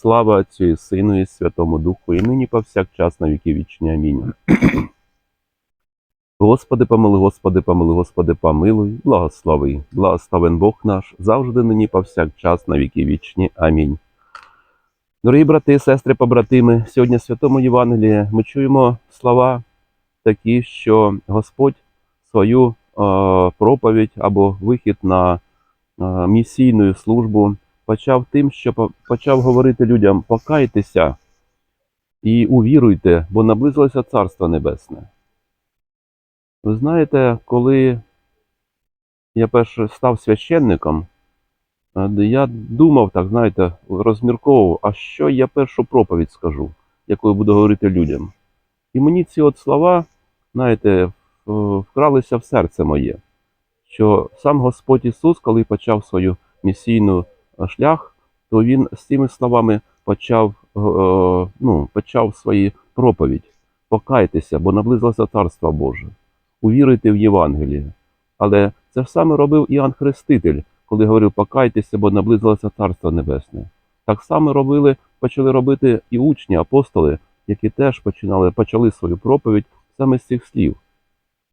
Слава Отцю і Сину і Святому Духу, і нині повсякчас на віки вічні. Амінь. Господи, помилуй, Господи, помилуй, Господи, помилуй, благослови, благословен Бог наш, завжди нині повсякчас на віки вічні. Амінь. Дорогі брати, сестри, побратими, сьогодні в Святому Євангелії ми чуємо слова такі, що Господь свою е, проповідь або вихід на е, місійну службу почав тим, що почав говорити людям: покайтеся і увіруйте, бо наблизилося Царство Небесне. Ви знаєте, коли я перше став священником, е, я думав, так знаєте, розмірковував, а що я першу проповідь скажу, яку я буду говорити людям. І мені ці от слова, знаєте, вкралися в серце моє, що сам Господь Ісус, коли почав свою місійну шлях, то він з цими словами почав, е, ну, почав свою проповідь. Покайтеся, бо наблизилося Царство Боже. Увіруйте в Євангеліє. Але це ж саме робив Іоанн Хреститель, коли говорив покайтеся, бо наблизилося Царство Небесне. Так само робили, почали робити і учні, апостоли, які теж починали, почали свою проповідь саме з цих слів.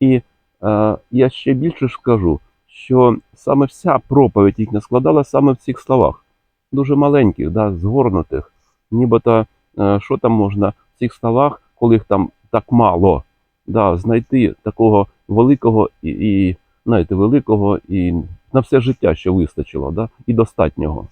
І е, я ще більше скажу, що саме вся проповідь їхня складала саме в цих словах, дуже маленьких, да, згорнутих. Нібито е, що там можна в цих словах, коли їх там так мало, да, знайти такого великого і, і знаєте, великого і на все життя, що вистачило, да, і достатнього.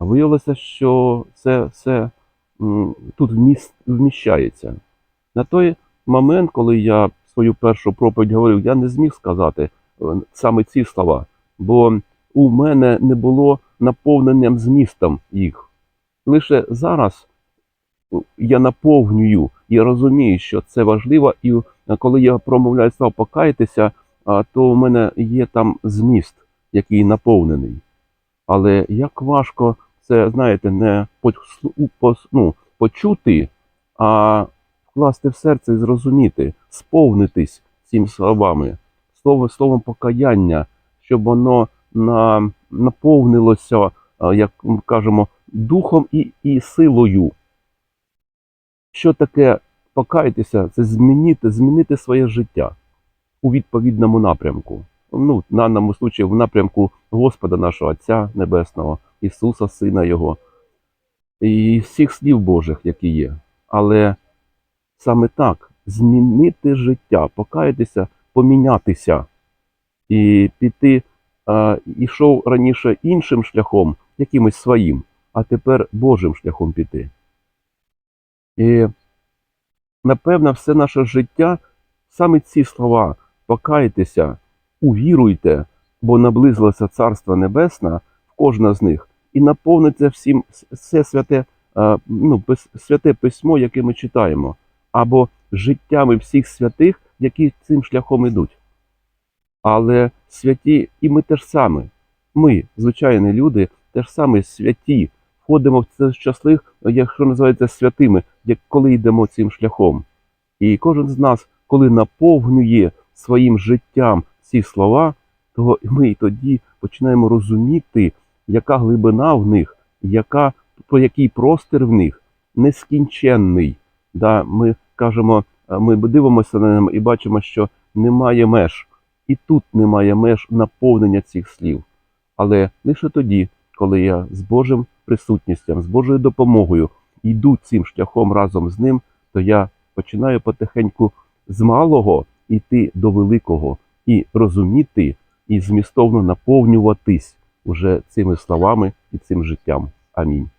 Виявилося, що це все тут вміщається. На той момент, коли я свою першу проповідь говорив, я не зміг сказати саме ці слова, бо у мене не було наповненням змістом їх. Лише зараз е, я наповнюю і розумію, що це важливо, і е, коли я промовляю слова покайтеся, то у мене є там зміст, який наповнений. Але як важко це, знаєте, не ну, почути, а вкласти в серце і зрозуміти, сповнитись цими словами, слово, словом покаяння, щоб воно на, наповнилося, як ми кажемо, духом і, і силою. Що таке покаятися? Це змінити, змінити своє життя у відповідному напрямку. Ну, в даному случаї в напрямку Господа нашого Отця Небесного, Ісуса, Сина Його, і всіх слів Божих, які є. Але саме так змінити життя, покаятися, помінятися і піти, а, ішов раніше іншим шляхом, якимось своїм, а тепер Божим шляхом піти. І напевно, все наше життя саме ці слова покайтеся, увіруйте, бо наблизилося Царство Небесне в кожна з них, і наповниться всім все святе, ну, святе письмо, яке ми читаємо, або життями всіх святих, які цим шляхом ідуть. Але святі, і ми теж саме. Ми, звичайні люди, теж саме святі, входимо в це щаслих, якщо називається святими, як коли йдемо цим шляхом. І кожен з нас, коли наповнює своїм життям ці слова, то ми і тоді починаємо розуміти, яка глибина в них, яка, який простір в них нескінченний. Да, ми кажемо, ми дивимося на ним і бачимо, що немає меж. І тут немає меж наповнення цих слів. Але лише тоді, коли я з Божим присутністю, з Божою допомогою йду цим шляхом разом з ним, то я починаю потихеньку з малого йти до великого і розуміти, і змістовно наповнюватись уже цими словами і цим життям. Амінь.